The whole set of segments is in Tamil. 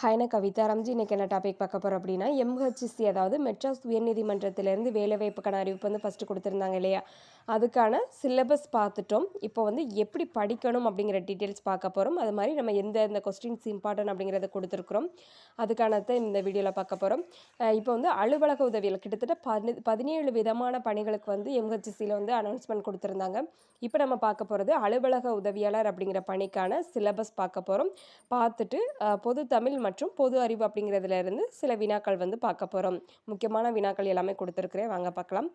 ஹாய் கவிதா ரம்ஜி இன்றைக்கி என்ன டாபிக் பார்க்க போகிறோம் அப்படின்னா எம்ஹெச்சி அதாவது மெட்ராஸ் உயர்நீதிமன்றத்திலேருந்து வேலைவாய்ப்புக்கான அறிவிப்பு வந்து ஃபஸ்ட்டு கொடுத்துருந்தாங்க இல்லையா? அதுக்கான சிலபஸ் பார்த்துட்டோம். இப்போ வந்து எப்படி படிக்கணும் அப்படிங்கிற டீட்டெயில்ஸ் பார்க்க போகிறோம் அது மாதிரி நம்ம எந்த எந்த கொஸ்டின்ஸ் இம்பார்ட்டன்ட் அப்படிங்கிறத கொடுத்துருக்குறோம். அதுக்கானதை இந்த வீடியோவில் பார்க்க போகிறோம் இப்போ வந்து அலுவலக உதவியில் கிட்டத்தட்ட பதி பதினேழு விதமான பணிகளுக்கு வந்து எம்ஹெச்சிசியில் வந்து அனௌன்ஸ்மெண்ட் கொடுத்துருந்தாங்க. இப்போ நம்ம பார்க்க போகிறது அலுவலக உதவியாளர் அப்படிங்கிற பணிக்கான சிலபஸ் பார்க்க போகிறோம் பார்த்துட்டு பொது தமிழ் மற்றும் பொது அறிவு அப்படிங்கிறதுல இருந்து சில வினாக்கள் வந்து பார்க்க போகிறோம் முக்கியமான வினாக்கள் எல்லாமே கொடுத்துருக்குறேன். வாங்க பார்க்கலாம்.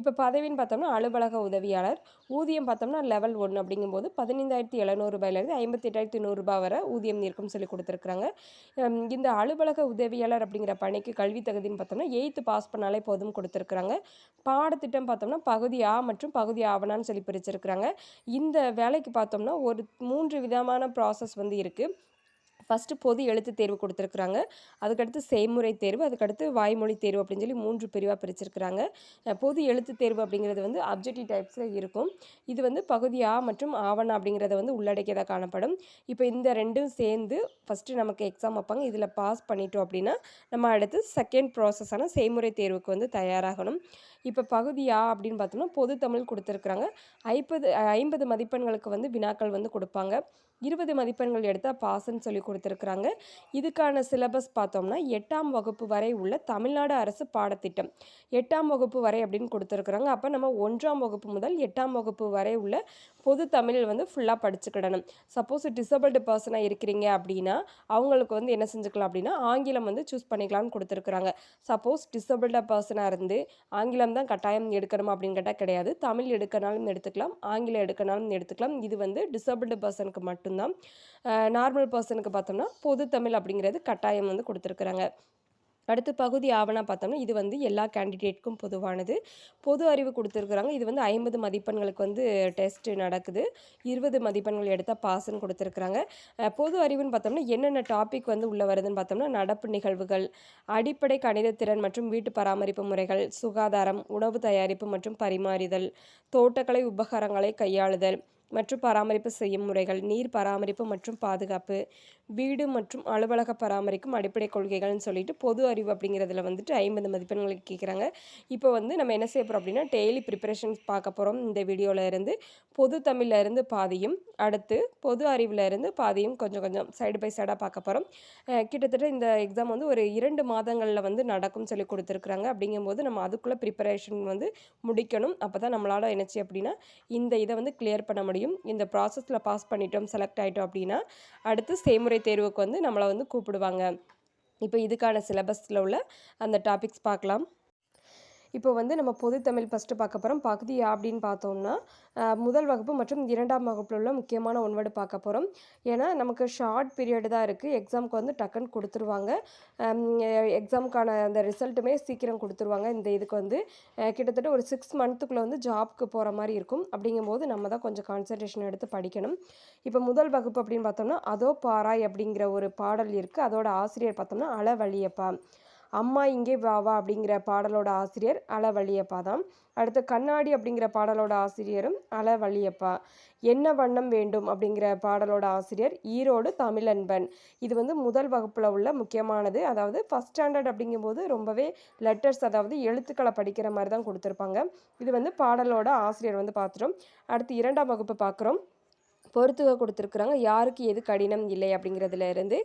இப்போ பதவின்னு பார்த்தோம்னா அலுவலக உதவியாளர். ஊதியம் பார்த்தோம்னா லெவல் ஒன்று அப்படிங்கும்போது பதினைந்தாயிரத்தி எழுநூறு ரூபாயிலேருந்து ஐம்பத்தி எட்டாயிரத்தி நூறுரூபா வரை ஊதியம் இருக்கும்னு சொல்லி கொடுத்துருக்குறாங்க. இந்த அலுவலக உதவியாளர் அப்படிங்கிற பணிக்கு கல்வி தகுதின்னு பார்த்தோம்னா எயித்து பாஸ் பண்ணாலே போதும் கொடுத்துருக்குறாங்க. பாடத்திட்டம் பார்த்தோம்னா பகுதி ஆ மற்றும் பகுதி ஆவணான்னு சொல்லி பிரிச்சிருக்கிறாங்க. இந்த வேலைக்கு பார்த்தோம்னா ஒரு மூன்று விதமான ப்ராசஸ் வந்து இருக்குது ஃபஸ்ட்டு பொது எழுத்து தேர்வு கொடுத்துருக்குறாங்க. அதுக்கடுத்து செய்முறை தேர்வு அதுக்கடுத்து வாய்மொழி தேர்வு அப்படின்னு சொல்லி மூன்று பிரிவாக பிரிச்சிருக்கிறாங்க. பொது எழுத்து தேர்வு அப்படிங்கிறது வந்து அப்ஜெக்டிவ் டைப்ஸில் இருக்கும். இது வந்து பகுதி ஆ மற்றும் ஆவணம் அப்படிங்கிறத வந்து உள்ளடக்கியதாக காணப்படும். இப்போ இந்த ரெண்டும் சேர்ந்து ஃபஸ்ட்டு நமக்கு எக்ஸாம் வைப்பாங்க. இதில் பாஸ் பண்ணிட்டோம் அப்படின்னா நம்ம அடுத்து செகண்ட் ப்ராசஸான செய்முறை தேர்வுக்கு வந்து தயாராகணும். இப்போ பகுதியா அப்படின்னு பார்த்தோம்னா பொது தமிழ் கொடுத்துருக்குறாங்க. ஐம்பது ஐம்பது மதிப்பெண்களுக்கு வந்து வினாக்கள் வந்து கொடுப்பாங்க. இருபது மதிப்பெண்கள் எடுத்தால் பாஸ்ன்னு சொல்லி கொடுத்துருக்குறாங்க. இதுக்கான சிலபஸ் பார்த்தோம்னா எட்டாம் வகுப்பு வரை உள்ள தமிழ்நாடு அரசு பாடத்திட்டம். எட்டாம் வகுப்பு வரை அப்படின்னு கொடுத்துருக்குறாங்க. அப்போ நம்ம ஒன்றாம் வகுப்பு முதல் எட்டாம் வகுப்பு வரை உள்ள பொது தமிழ் வந்து ஃபுல்லாக படிச்சுக்கிடணும். சப்போஸ் டிசபிள்டு பர்சனாக இருக்கிறீங்க அப்படின்னா அவங்களுக்கு வந்து என்ன செஞ்சுக்கலாம் அப்படின்னா ஆங்கிலம் வந்து சூஸ் பண்ணிக்கலாம்னு கொடுத்துருக்குறாங்க. சப்போஸ் டிசபிள்டாக பர்சனாக இருந்து ஆங்கிலம் தான் கட்டாயம் எடுக்கணும் அப்படின்னு கேட்டால் கிடையாது. தமிழ் எடுக்கனாலும் எடுத்துக்கலாம் ஆங்கிலம் எடுக்கனாலும் எடுத்துக்கலாம். இது வந்து டிசபிள்டு பர்சனுக்கு மட்டும்தான். நார்மல் பர்சனுக்கு பார்த்தோம்னா பொது தமிழ் அப்படிங்கிறது கட்டாயம் வந்து கொடுத்துருக்குறாங்க. அடுத்து பகுதி ஆவணம் பார்த்தோம்னா இது வந்து எல்லா கேண்டிடேட்க்கும் பொதுவானது. பொது அறிவு கொடுத்துருக்குறாங்க. இது வந்து ஐம்பது மதிப்பெண்களுக்கு வந்து டெஸ்ட்டு நடக்குது. இருபது மதிப்பெண்கள் எடுத்தால் பாஸ்ன்னு கொடுத்துருக்குறாங்க. பொது அறிவுன்னு பார்த்தோம்னா என்னென்ன டாபிக் வந்து உள்ளே வருதுன்னு பார்த்தோம்னா நடப்பு நிகழ்வுகள் அடிப்படை கணித திறன் மற்றும் வீட்டு பராமரிப்பு முறைகள் சுகாதாரம் உணவு தயாரிப்பு மற்றும் பரிமாறிதல் தோட்டக்கலை உபகரணங்களை கையாளுதல் மற்றும் பராமரிப்பு செய்யும் முறைகள் நீர் பராமரிப்பு மற்றும் பாதுகாப்பு வீடு மற்றும் அலுவலக பராமரிக்கும் அடிப்படை கொள்கைகள்னு சொல்லிட்டு பொது அறிவு அப்படிங்கிறதுல வந்துட்டு ஐம்பது மதிப்பெண்களுக்கு கேட்குறாங்க இப்போ வந்து நம்ம என்ன செய்ய போகிறோம் அப்படின்னா டெய்லி ப்ரிப்பரேஷன்ஸ் பார்க்க போகிறோம் இந்த வீடியோவில் இருந்து பொது தமிழ்ல இருந்து பாதியும் அடுத்து பொது அறிவிலிருந்து பாதியும் கொஞ்சம் கொஞ்சம் சைடு பை சைடாக பார்க்க போகிறோம் கிட்டத்தட்ட இந்த எக்ஸாம் வந்து ஒரு இரண்டு மாதங்களில் வந்து நடக்கும் சொல்லி கொடுத்துருக்குறாங்க. அப்படிங்கும்போது நம்ம அதுக்குள்ளே ப்ரிப்பரேஷன் வந்து முடிக்கணும். அப்போ தான் நம்மளால் என்னச்சு அப்படின்னா இந்த இதை வந்து கிளியர் பண்ண முடியும். இந்த ப்ராசஸில் பாஸ் பண்ணிட்டோம் செலக்ட் ஆகிட்டோம் அப்படின்னா அடுத்து செய்முறை தேர்வுக்கு வந்து நம்மளை வந்து கூப்பிடுவாங்க. இப்போ இதுக்கான சிலபஸில் உள்ள அந்த டாபிக்ஸ் பார்க்கலாம். இப்போ வந்து நம்ம பொது தமிழ் ஃபஸ்ட்டு பார்க்க போகிறோம் பகுதி அப்படின்னு பார்த்தோம்னா முதல் வகுப்பு மற்றும் இரண்டாம் வகுப்பில் உள்ள முக்கியமான ஒன்வேர்டு பார்க்க போகிறோம் ஏன்னா நமக்கு ஷார்ட் பீரியட் தான் இருக்குது எக்ஸாமுக்கு வந்து டக்குன்னு கொடுத்துருவாங்க. எக்ஸாமுக்கான அந்த ரிசல்ட்டுமே சீக்கிரம் கொடுத்துருவாங்க. இந்த இதுக்கு வந்து கிட்டத்தட்ட ஒரு சிக்ஸ் மந்த்துக்குள்ளே வந்து ஜாப்க்கு போகிற மாதிரி இருக்கும். அப்படிங்கும்போது நம்ம தான் கொஞ்சம் கான்சன்ட்ரேஷன் எடுத்து படிக்கணும். இப்போ முதல் வகுப்பு அப்படின்னு பார்த்தோம்னா அதோ பாராய் அப்படிங்கிற ஒரு பாடல் இருக்குது அதோட ஆசிரியர் பார்த்தோம்னா அளவழியப்பா அம்மா இங்கே வாவா அப்படிங்கிற பாடலோட ஆசிரியர் அளவழியப்பா தான். அடுத்து கண்ணாடி அப்படிங்கிற பாடலோட ஆசிரியரும் அளவழியப்பா என்ன வண்ணம் வேண்டும் அப்படிங்கிற பாடலோட ஆசிரியர் ஈரோடு தமிழன்பன். இது வந்து முதல் வகுப்பில் உள்ள முக்கியமானது. அதாவது ஃபஸ்ட் ஸ்டாண்டர்ட் அப்படிங்கும்போது ரொம்பவே லெட்டர்ஸ் அதாவது எழுத்துக்களை படிக்கிற மாதிரி தான் கொடுத்துருப்பாங்க. இது வந்து பாடலோட ஆசிரியர் வந்து பார்த்துட்டோம் அடுத்து இரண்டாம் வகுப்பு பார்க்குறோம். பொறுத்துக கொடுத்துருக்குறாங்க. யாருக்கு எது கடினம் இல்லை அப்படிங்கிறதுல இருந்து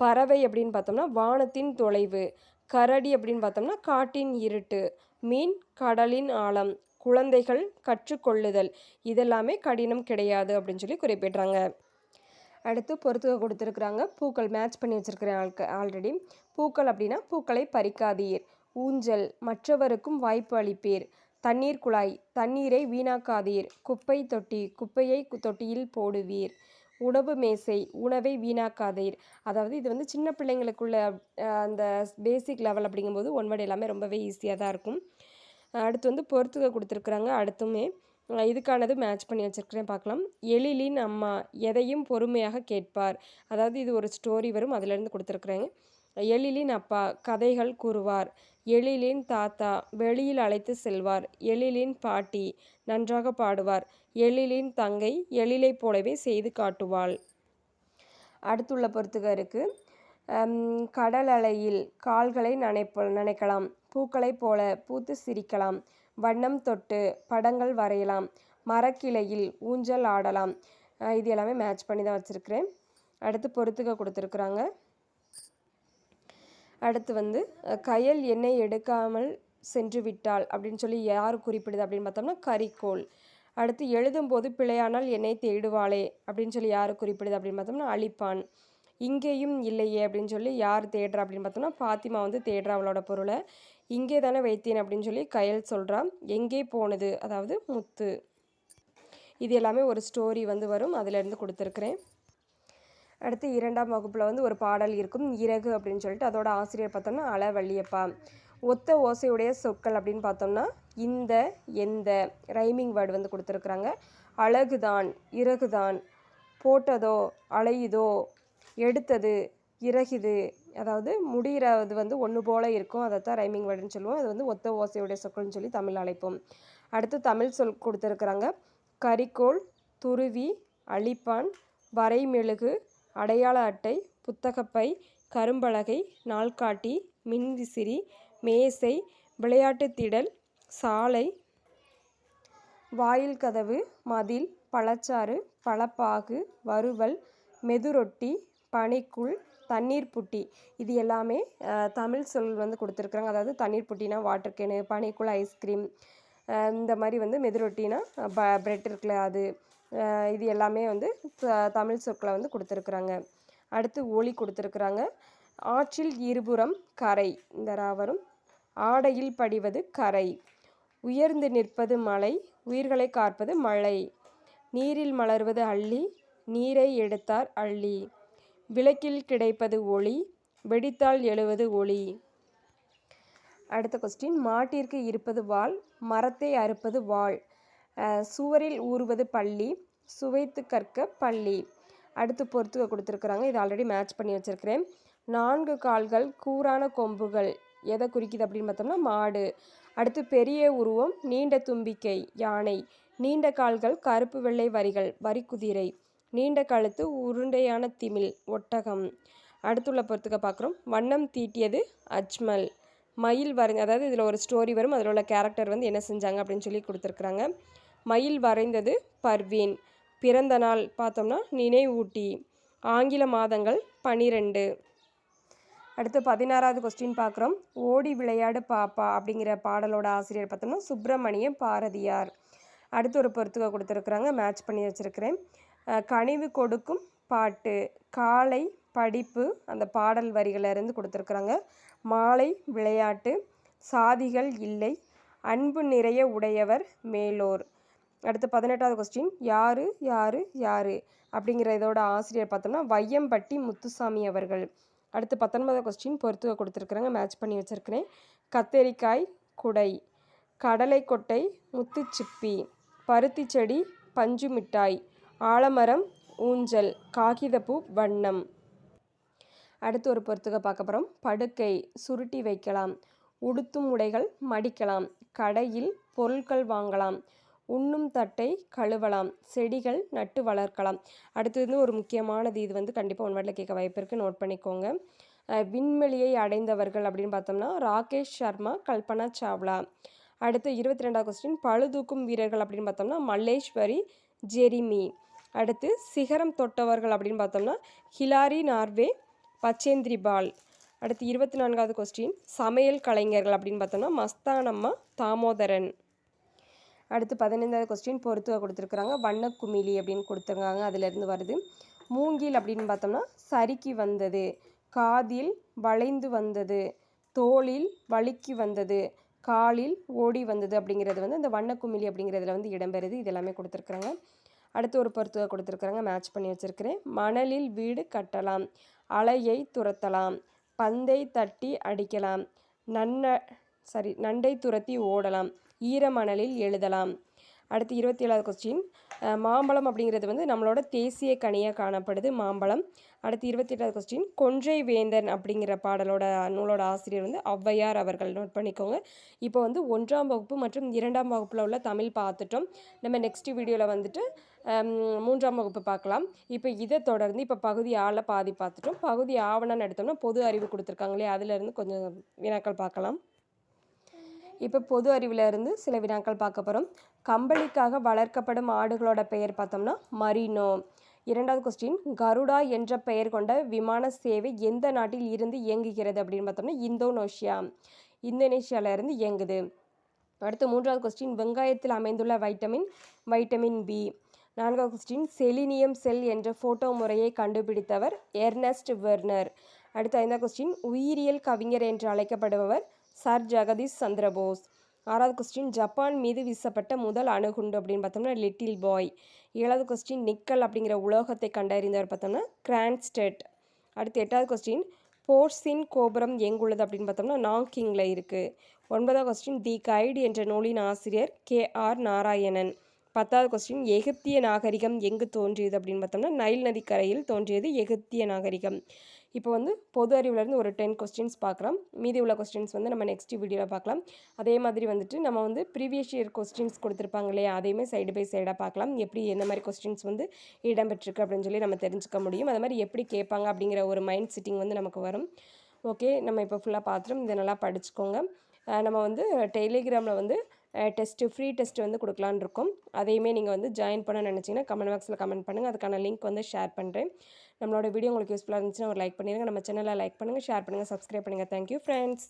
பறவை அப்படின்னு பார்த்தோம்னா வானத்தின் தொலைவு. கரடி அப்படின்னு பார்த்தோம்னா காட்டின் இருட்டு மீன் கடலின் ஆழம் குழந்தைகள் கற்றுக்கொள்ளுதல். இதெல்லாமே கடினம் கிடையாது அப்படின்னு சொல்லி குறிப்பிட்றாங்க. அடுத்து பொறுத்துக கொடுத்துருக்குறாங்க. பூக்கள் மேட்ச் பண்ணி வச்சுருக்கிறேன் ஆள்க ஆல்ரெடி பூக்கள் அப்படின்னா பூக்களை பறிக்காதீர். ஊஞ்சல் மற்றவருக்கும் வாய்ப்பு அளிப்பீர். தண்ணீர் குழாய் தண்ணீரை வீணாக்காதீர். குப்பை தொட்டி குப்பையை தொட்டியில் போடுவீர். உணவு மேசை உணவை வீணாக்காதீர். அதாவது இது வந்து சின்ன பிள்ளைங்களுக்குள்ள அந்த பேசிக் லெவல் அப்படிங்கும்போது ஒன்வர்டு எல்லாமே ரொம்பவே ஈஸியாக தான் இருக்கும். அடுத்து வந்து பொறுத்துக கொடுத்துருக்குறாங்க. அடுத்துமே இதுக்கானது மேட்ச் பண்ணி வச்சுருக்கிறேன் பார்க்கலாம் எழிலின் அம்மா எதையும் பொறுமையாக கேட்பார். அதாவது இது ஒரு ஸ்டோரி வரும். அதுலேருந்து கொடுத்துருக்குறேங்க எழிலின் அப்பா கதைகள் கூறுவார். எழிலின் தாத்தா வெளியில் அழைத்து செல்வார். எழிலின் பாட்டி நன்றாக பாடுவார். எழிலின் தங்கை எழிலைப் போலவே செய்து காட்டுவாள். அடுத்துள்ள பொறுத்துகருக்கு கடல் அலையில் கால்களை நனைப்ப நனைக்கலாம். பூக்களைப் போல பூத்து சிரிக்கலாம். வண்ணம் தொட்டு படங்கள் வரையலாம். மரக்கிளையில் ஊஞ்சல் ஆடலாம். இது எல்லாமே மேட்ச் பண்ணி தான் வச்சுருக்கிறேன். அடுத்து பொறுத்துக்க கொடுத்துருக்குறாங்க. அடுத்து வந்து கயல் எண்ணெய் எடுக்காமல் சென்று விட்டாள் அப்படின்னு சொல்லி யார் குறிப்பிடுது அப்படின்னு பார்த்தோம்னா கரிக்கோள் அடுத்து எழுதும்போது பிழையானால் என்னை தேடுவாளே அப்படின்னு சொல்லி யார் குறிப்பிடுது அப்படின்னு பார்த்தோம்னா அழிப்பான் இங்கேயும் இல்லையே அப்படின்னு சொல்லி யார் தேடுறா அப்படின்னு பார்த்தோம்னா பாத்திமா வந்து தேடுறா அவளோட பொருளை. இங்கே தானே வைத்தேன் அப்படின்னு சொல்லி கயல் சொல்கிறா எங்கே போனது? அதாவது முத்து. இது எல்லாமே ஒரு ஸ்டோரி வந்து வரும். அதிலேருந்து கொடுத்துருக்குறேன். அடுத்து இரண்டாம் வகுப்பில் வந்து ஒரு பாடல் இருக்கும் இறகு அப்படின்னு சொல்லிட்டு அதோட ஆசிரியர் பார்த்தோம்னா அல வள்ளியப்பா ஒத்த ஓசையுடைய சொற்கள் அப்படின்னு பார்த்தோம்னா இந்த எந்த ரைமிங் வேர்டு வந்து கொடுத்துருக்குறாங்க. அழகுதான் இறகுதான் போட்டதோ அலையுதோ எடுத்தது இறகுது. அதாவது முடிகிறது வந்து ஒன்று போல இருக்கும். அதைத்தான் ரைமிங் வேர்டுன்னு சொல்லுவோம். அது வந்து ஒத்த ஓசையுடைய சொற்கள்னு சொல்லி தமிழ் அழைப்போம். அடுத்து தமிழ் சொல் கொடுத்துருக்குறாங்க. கரிக்கோள் துருவி அழிப்பான் வரைமெழுகு அடையாள அட்டை புத்தகப்பை கரும்பலகை நாள்காட்டி மின்விசிறி மேசை விளையாட்டு திடல் சாலை வாயில் கதவு மதில் பழச்சாறு பழப்பாகு வறுவல் மெதுரொட்டி பனிக்குள் தண்ணீர் புட்டி. இது எல்லாமே தமிழ் சொல் வந்து கொடுத்துருக்குறாங்க. அதாவது தண்ணீர் புட்டினா வாட்டர் கேனு பனிக்குள் ஐஸ்கிரீம் இந்த மாதிரி வந்து மெதுரொட்டினா ப பிரெட் இருக்குல்ல அது. இது எல்லாமே வந்து தமிழ் சொற்களை வந்து கொடுத்துருக்குறாங்க. அடுத்து ஒளி கொடுத்துருக்குறாங்க. ஆற்றில் இருபுறம் கரை இந்த ராவரும். ஆடையில் படிவது கரை. உயர்ந்து நிற்பது மலை உயிர்களை காப்பது மழை. நீரில் மலர்வது அள்ளி நீரை எடுத்தார் அள்ளி. விளக்கில் கிடைப்பது ஒளி வெடித்தால் எழுவது ஒளி. அடுத்த கொஸ்டின் மாட்டிற்கு இருப்பது வாள் மரத்தை அறுப்பது வாள். சுவரில் ஊறுவது பள்ளி சுவைத்து கற்க பள்ளி. அடுத்து பொறுத்து கொடுத்துருக்குறாங்க. இது ஆல்ரெடி மேட்ச் பண்ணி வச்சுருக்கிறேன். நான்கு கால்கள் கூரான கொம்புகள். எதை குறிக்குது அப்படின்னு பார்த்தோம்னா மாடு. அடுத்து பெரிய உருவம் நீண்ட தும்பிக்கை யானை. நீண்ட கால்கள் கருப்பு வெள்ளை வரிகள் வரிக்குதிரை நீண்ட கழுத்து உருண்டையான திமில் ஒட்டகம். அடுத்துள்ள பொறுத்துக்க பார்க்குறோம். வண்ணம் தீட்டியது அஜ்மல். மயில் வரைஞ்ச அதாவது இதில் ஒரு ஸ்டோரி வரும். அதில் உள்ள கேரக்டர் வந்து என்ன செஞ்சாங்க அப்படின்னு சொல்லி கொடுத்துருக்குறாங்க. மயில் வரைந்தது பர்வீன். பிறந்த நாள் பார்த்தோம்னா நினைவூட்டி. ஆங்கில மாதங்கள் பனிரெண்டு. அடுத்து பதினாறாவது கொஸ்டின் பார்க்குறோம். ஓடி விளையாடு பாப்பா அப்படிங்கிற பாடலோட ஆசிரியர் பார்த்தோம்னா சுப்பிரமணிய பாரதியார். அடுத்து ஒரு பொறுத்துக்க கொடுத்துருக்குறாங்க. மேட்ச் பண்ணி வச்சுருக்கிறேன். கனிவு கொடுக்கும் பாட்டு காலை படிப்பு அந்த பாடல் வரிகளிலிருந்து கொடுத்துருக்குறாங்க. மாலை விளையாட்டு சாதிகள் இல்லை அன்பு நிறைய உடையவர் மேலோர். அடுத்து பதினெட்டாவது கொஸ்டின் யாரு யாரு யாரு? அப்படிங்கிற இதோட ஆசிரியர் பார்த்தோம்னா வையம்பட்டி முத்துசாமி அவர்கள். அடுத்து பத்தொன்பதாவது கொஸ்டின் பொறுத்துக்க கொடுத்துருக்குறாங்க மேட்ச் பண்ணி வச்சுருக்கிறேன். கத்தரிக்காய் குடை கடலை கொட்டை முத்துச்சிப்பி பருத்தி செடி பஞ்சு மிட்டாய் ஆலமரம் ஊஞ்சல் காகிதப்பூ வண்ணம். அடுத்து ஒரு பொறுத்துக்க பார்க்க போகிறோம் படுக்கை சுருட்டி வைக்கலாம். உடுத்தும் உடைகள் மடிக்கலாம். கடையில் பொருட்கள் வாங்கலாம். உண்ணும் தட்டை கழுவலாம் செடிகள் நட்டு வளர்க்கலாம். அடுத்தது வந்து ஒரு முக்கியமானது இது வந்து கண்டிப்பாக ஒன் வேர்டில் கேட்க வாய்ப்பு இருக்குது நோட் பண்ணிக்கோங்க. விண்வெளியை அடைந்தவர்கள் அப்படின்னு பார்த்தோம்னா ராகேஷ் சர்மா கல்பனா சாவ்லா. அடுத்து இருபத்தி ரெண்டாவது கொஸ்டின் பழுதூக்கும் வீரர்கள் அப்படின்னு பார்த்தோம்னா மல்லேஸ்வரி ஜெரிமி. அடுத்து சிகரம் தொட்டவர்கள் அப்படின்னு பார்த்தோம்னா ஹிலாரி நார்வே பச்சேந்திரி பால். அடுத்து இருபத்தி நான்காவது கொஸ்டின் சமையல் கலைஞர்கள் அப்படின்னு பார்த்தோம்னா மஸ்தானம்மா தாமோதரன். அடுத்து பதினைந்தாவது கொஸ்டின் பொறுத்துக கொடுத்துருக்குறாங்க. வண்ணக்குமிழி அப்படின்னு கொடுத்துருக்காங்க. அதுலேருந்து வருது. மூங்கில் அப்படின்னு பார்த்தோம்னா சறுக்கி வந்தது. காதில் வளைந்து வந்தது. தோளில் வழுக்கி வந்தது. காலில் ஓடி வந்தது அப்படிங்கிறது வந்து இந்த வண்ணக்குமிழி அப்படிங்கிறதுல வந்து இடம்பெறுது. இது எல்லாமே கொடுத்துருக்குறாங்க. அடுத்து ஒரு பொறுத்துக கொடுத்துருக்குறாங்க. மேட்ச் பண்ணி வச்சுருக்கிறேன். மணலில் வீடு கட்டலாம். அலையை துரத்தலாம். பந்தை தட்டி அடிக்கலாம். நன்ன சாரி நண்டை துரத்தி ஓடலாம். ஈரமணலில் எழுதலாம். அடுத்து இருபத்தி ஏழாவது கொஸ்டின் மாம்பழம் அப்படிங்கிறது வந்து நம்மளோட தேசிய கனியாக காணப்படுது மாம்பழம். அடுத்து இருபத்தி எட்டாவது கொஸ்டின் கொன்றை வேந்தன் அப்படிங்கிற பாடலோட நூலோட ஆசிரியர் வந்து ஔவையார் அவர்கள் நோட் பண்ணிக்கோங்க. இப்போ வந்து ஒன்றாம் வகுப்பு மற்றும் இரண்டாம் வகுப்பில் உள்ள தமிழ் பார்த்துட்டோம். நம்ம நெக்ஸ்ட் வீடியோவில் வந்துட்டு மூன்றாம் வகுப்பு பார்க்கலாம். இப்போ இதை தொடர்ந்து இப்போ பகுதி ஆளில் பாதி பார்த்துட்டோம். பகுதி ஆவணம்னு எடுத்தோம்னா பொது அறிவு கொடுத்துருக்காங்களே அதுலேருந்து கொஞ்சம் வினாக்கள் பார்க்கலாம். இப்போ பொது அறிவில் இருந்து சில வினாக்கள் பார்க்க போகிறோம் கம்பளிக்காக வளர்க்கப்படும் ஆடுகளோட பெயர் பார்த்தோம்னா மரினோ. இரண்டாவது கொஸ்டின் கருடா என்ற பெயர் கொண்ட விமான சேவை எந்த நாட்டில் இருந்து இயங்குகிறது அப்படின்னு பார்த்தோம்னா இந்தோனேஷியா. இந்தோனேஷியால இருந்து இயங்குது. அடுத்து மூன்றாவது கொஸ்டின் வெங்காயத்தில் அமைந்துள்ள வைட்டமின் வைட்டமின் பி நான்காவது கொஸ்டின் செலினியம் செல் என்ற ஃபோட்டோ முறையை கண்டுபிடித்தவர் எர்னஸ்ட் வெர்னர் அடுத்து ஐந்தாவது கொஸ்டின் உயிரியல் கவிஞர் என்று அழைக்கப்படுபவர் சர் ஜெகதீஷ் சந்திரபோஸ் ஆறாவது கொஸ்டின் ஜப்பான் மீது வீசப்பட்ட முதல் அணுகுண்டு அப்படின்னு பார்த்தோம்னா லிட்டில் பாய். ஏழாவது கொஸ்டின் நிக்கல் அப்படிங்கிற உலோகத்தை கண்டறிந்தவர் பார்த்தோம்னா கிராண்ட்ஸ்டெட் அடுத்து எட்டாவது கொஸ்டின் போர்ஸின் கோபுரம் எங்குள்ளது அப்படின்னு பார்த்தோம்னா நாங்கிங்கில் இருக்குது ஒன்பதாவது கொஸ்டின் தி கைடு என்ற நூலின் ஆசிரியர் கே ஆர் நாராயணன். பத்தாவது கொஸ்டின் எகிப்திய நாகரிகம் எங்கு தோன்றியது அப்படின்னு பார்த்தோம்னா நைல் நதிக்கரையில் தோன்றியது எகிப்திய நாகரிகம். இப்போ வந்து பொது அறிவுலேருந்து ஒரு டென் கொஸ்டின்ஸ் பார்க்குறோம் மீதி உள்ள கொஸ்டின்ஸ் வந்து நம்ம நெக்ஸ்ட் வீடியோவில் பார்க்கலாம். அதே மாதிரி வந்துட்டு நம்ம வந்து ப்ரீவியஸ் இயர் கொஸ்டின்ஸ் கொடுத்துருப்பாங்க இல்லையா? அதையுமே சைடு பை சைடாக பார்க்கலாம். எப்படி எந்த மாதிரி கொஸ்டின்ஸ் வந்து இடம்பெற்றிருக்கு அப்படின்னு சொல்லி நம்ம தெரிஞ்சுக்க முடியும். அது மாதிரி எப்படி கேட்பாங்க அப்படிங்கிற ஒரு மைண்ட் செட்டிங் வந்து நமக்கு வரும். ஓகே நம்ம இப்போ ஃபுல்லாக பார்த்துரும் இதை நல்லா படிச்சுக்கோங்க. நம்ம வந்து டெலிகிராமில் வந்து டெஸ்ட்டு ஃப்ரீ டெஸ்ட் வந்து கொடுக்கலான்னு இருக்கோம். அதையுமே நீங்கள் வந்து ஜாயின் பண்ண நினச்சிங்கன்னா கமெண்ட் பாக்ஸில் கமெண்ட் பண்ணுங்கள் அதுக்கான லிங்க் வந்து ஷேர் பண்ணுறேன் நம்மளோட வீடியோ உங்களுக்கு யூஸ்ஃபுல்லாக இருந்துச்சுன்னா ஒரு லைக் பண்ணிடுங்க நம்ம சேனலை லைக் பண்ணுங்கள் ஷேர் பண்ணுங்கள் சப்ஸ்கிரைப் பண்ணுங்கள் தேங்க்யூ ஃப்ரெண்ட்ஸ்